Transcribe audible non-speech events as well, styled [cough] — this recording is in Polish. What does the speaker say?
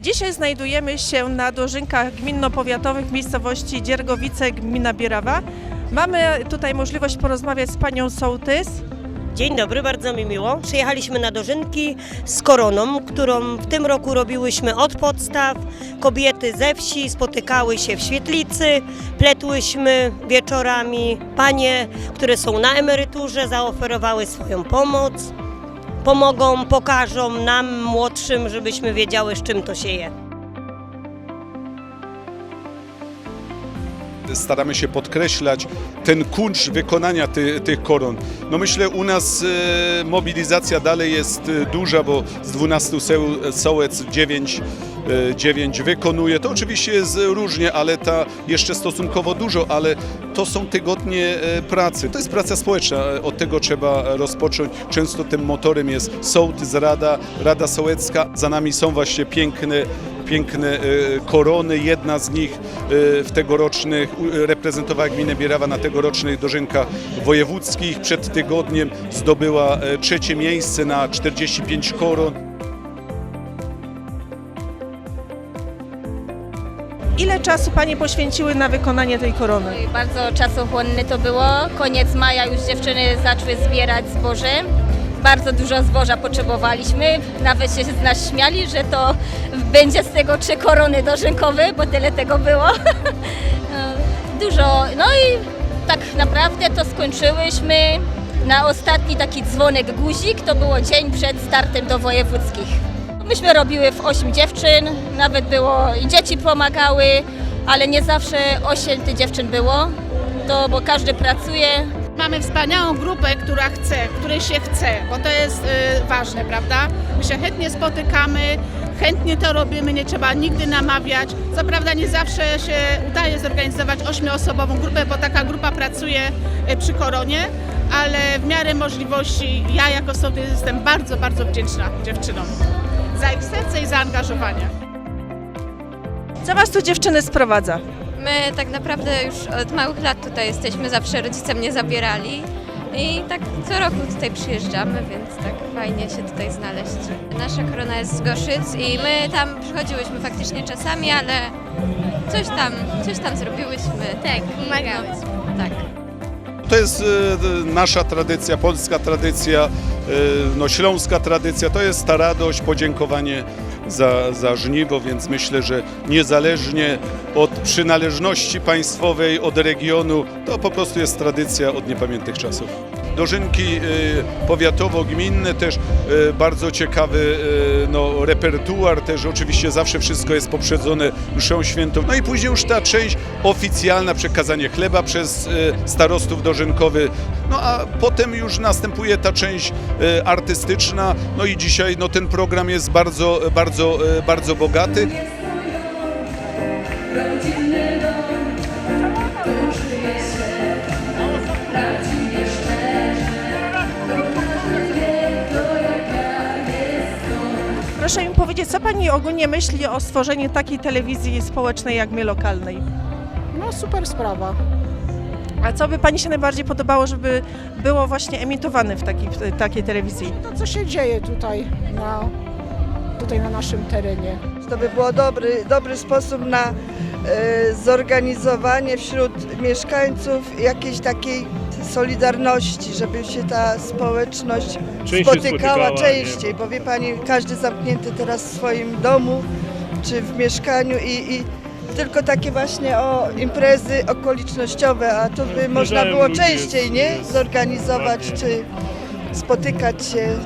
Dzisiaj znajdujemy się na dożynkach gminno-powiatowych w miejscowości Dziergowice, gmina Bierawa. Mamy tutaj możliwość porozmawiać z panią sołtys. Dzień dobry, bardzo mi miło. Przyjechaliśmy na dożynki z koroną, którą w tym roku robiłyśmy od podstaw. Kobiety ze wsi spotykały się w świetlicy, pletłyśmy wieczorami. Panie, które są na emeryturze, zaoferowały swoją pomoc. Pomogą, pokażą nam młodszym, żebyśmy wiedziały, z czym to się je. staramy się podkreślać ten kuncz wykonania ty, tych koron. No myślę u nas e, mobilizacja dalej jest e, duża, bo z 12 seł, sołec 9, e, 9 wykonuje. To oczywiście jest różnie, ale ta jeszcze stosunkowo dużo, ale to są tygodnie e, pracy. To jest praca społeczna, e, od tego trzeba rozpocząć. Często tym motorem jest sołtys, rada, rada sołecka. Za nami są właśnie piękne piękne e, korony. Jedna z nich e, w tegorocznych reprezentowała gminę Bierawa na tegorocznych dożynkach wojewódzkich. Przed tygodniem zdobyła e, trzecie miejsce na 45 koron. Ile czasu panie poświęciły na wykonanie tej korony? Bardzo czasochłonne to było. Koniec maja już dziewczyny zaczęły zbierać zboże. Bardzo dużo zboża potrzebowaliśmy. Nawet się z nas śmiali, że to będzie z tego trzy korony dożynkowe, bo tyle tego było. [laughs] dużo. No i tak naprawdę to skończyłyśmy na ostatni taki dzwonek guzik. To było dzień przed startem do wojewódzkich. Myśmy robiły w 8 dziewczyn, nawet było i dzieci pomagały, ale nie zawsze 8 tych dziewczyn było, to bo każdy pracuje. Mamy wspaniałą grupę, która chce, której się chce, bo to jest y, ważne, prawda? My się chętnie spotykamy, chętnie to robimy, nie trzeba nigdy namawiać. Co prawda nie zawsze się udaje zorganizować ośmioosobową grupę, bo taka grupa pracuje y, przy koronie, ale w miarę możliwości ja jako sobie jestem bardzo, bardzo wdzięczna dziewczynom za ich serce i zaangażowanie. Co was tu dziewczyny sprowadza? My tak naprawdę już od małych lat tutaj jesteśmy, zawsze rodzice mnie zabierali i tak co roku tutaj przyjeżdżamy, więc tak fajnie się tutaj znaleźć. Nasza korona jest z Goszyc i my tam przychodziłyśmy faktycznie czasami, ale coś tam, coś tam zrobiłyśmy. Tak, pomagałyśmy. Tak. To jest e, nasza tradycja, polska tradycja, e, no, śląska tradycja. To jest ta radość, podziękowanie za, za żniwo, więc myślę, że niezależnie od przynależności państwowej, od regionu, to po prostu jest tradycja od niepamiętnych czasów. Dożynki e, powiatowo-gminne też e, bardzo ciekawy e, no, repertuar, też oczywiście zawsze wszystko jest poprzedzone mszą świętą. No i później już ta część oficjalna, przekazanie chleba przez starostów dożynkowy, no a potem już następuje ta część artystyczna, no i dzisiaj no, ten program jest bardzo, bardzo, bardzo bogaty. Proszę mi powiedzieć, co pani ogólnie myśli o stworzeniu takiej telewizji społecznej jak my lokalnej? No super sprawa. A co by pani się najbardziej podobało, żeby było właśnie emitowane w takiej, w takiej telewizji? To co się dzieje tutaj na, tutaj na naszym terenie. To by było dobry, dobry sposób na e, zorganizowanie wśród mieszkańców jakiejś takiej solidarności, żeby się ta społeczność Częściej spotykała spotykała, częściej, bo wie Pani, każdy zamknięty teraz w swoim domu czy w mieszkaniu i, i tylko takie właśnie o imprezy okolicznościowe, a tu by można było częściej, nie? Zorganizować czy spotykać się